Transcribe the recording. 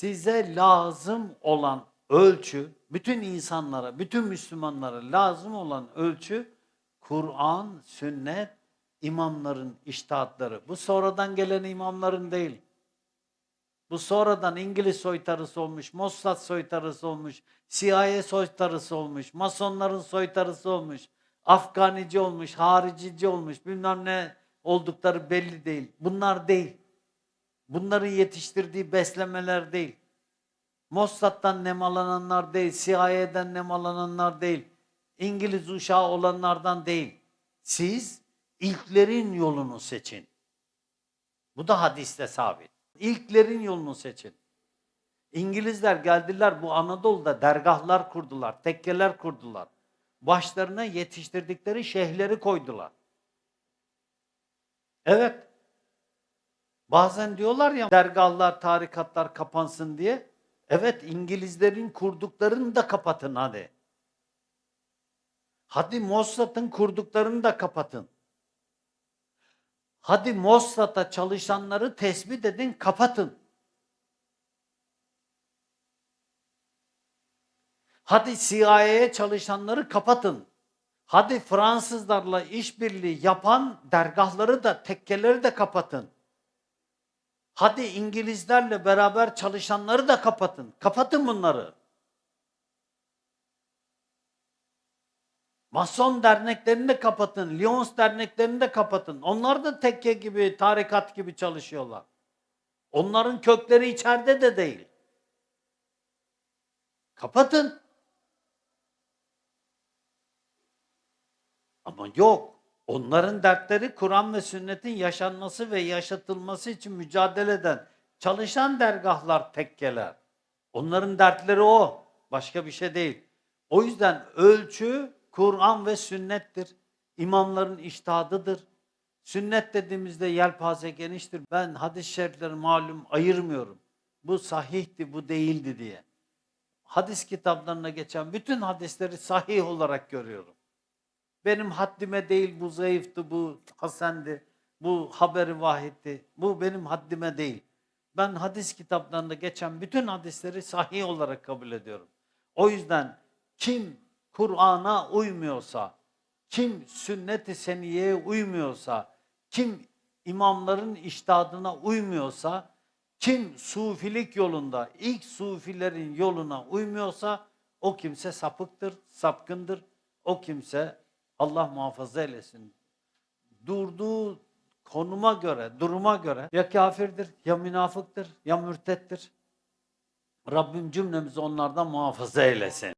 size lazım olan ölçü, bütün insanlara, bütün Müslümanlara lazım olan ölçü Kur'an, sünnet, imamların iştahatları. Bu sonradan gelen imamların değil. Bu sonradan İngiliz soytarısı olmuş, Mossad soytarısı olmuş, CIA soytarısı olmuş, Masonların soytarısı olmuş, Afganici olmuş, haricici olmuş, bilmem ne oldukları belli değil. Bunlar değil. Bunların yetiştirdiği beslemeler değil. Mossad'dan nemalananlar değil, CIA'den nemalananlar değil, İngiliz uşağı olanlardan değil. Siz ilklerin yolunu seçin. Bu da hadiste sabit. İlklerin yolunu seçin. İngilizler geldiler bu Anadolu'da dergahlar kurdular, tekkeler kurdular. Başlarına yetiştirdikleri şeyhleri koydular. Evet. Bazen diyorlar ya dergahlar, tarikatlar kapansın diye. Evet İngilizlerin kurduklarını da kapatın hadi. Hadi Mossad'ın kurduklarını da kapatın. Hadi Mossad'a çalışanları tespit edin, kapatın. Hadi CIA'ye çalışanları kapatın. Hadi Fransızlarla işbirliği yapan dergahları da, tekkeleri de kapatın. Hadi İngilizlerle beraber çalışanları da kapatın. Kapatın bunları. Mason derneklerini de kapatın. Lyons derneklerini de kapatın. Onlar da tekke gibi, tarikat gibi çalışıyorlar. Onların kökleri içeride de değil. Kapatın. Ama yok. Onların dertleri Kur'an ve sünnetin yaşanması ve yaşatılması için mücadele eden, çalışan dergahlar, tekkeler. Onların dertleri o. Başka bir şey değil. O yüzden ölçü Kur'an ve sünnettir. İmamların iştihadıdır. Sünnet dediğimizde yelpaze geniştir. Ben hadis-i şerifleri malum ayırmıyorum. Bu sahihti, bu değildi diye. Hadis kitaplarına geçen bütün hadisleri sahih olarak görüyorum. Benim haddime değil bu zayıftı, bu hasendi, bu haberi vahitti. Bu benim haddime değil. Ben hadis kitaplarında geçen bütün hadisleri sahih olarak kabul ediyorum. O yüzden kim Kur'an'a uymuyorsa, kim sünnet-i seniyeye uymuyorsa, kim imamların iştihadına uymuyorsa, kim sufilik yolunda, ilk sufilerin yoluna uymuyorsa o kimse sapıktır, sapkındır. O kimse Allah muhafaza eylesin. Durduğu konuma göre, duruma göre ya kafirdir, ya münafıktır, ya mürtettir. Rabbim cümlemizi onlardan muhafaza eylesin.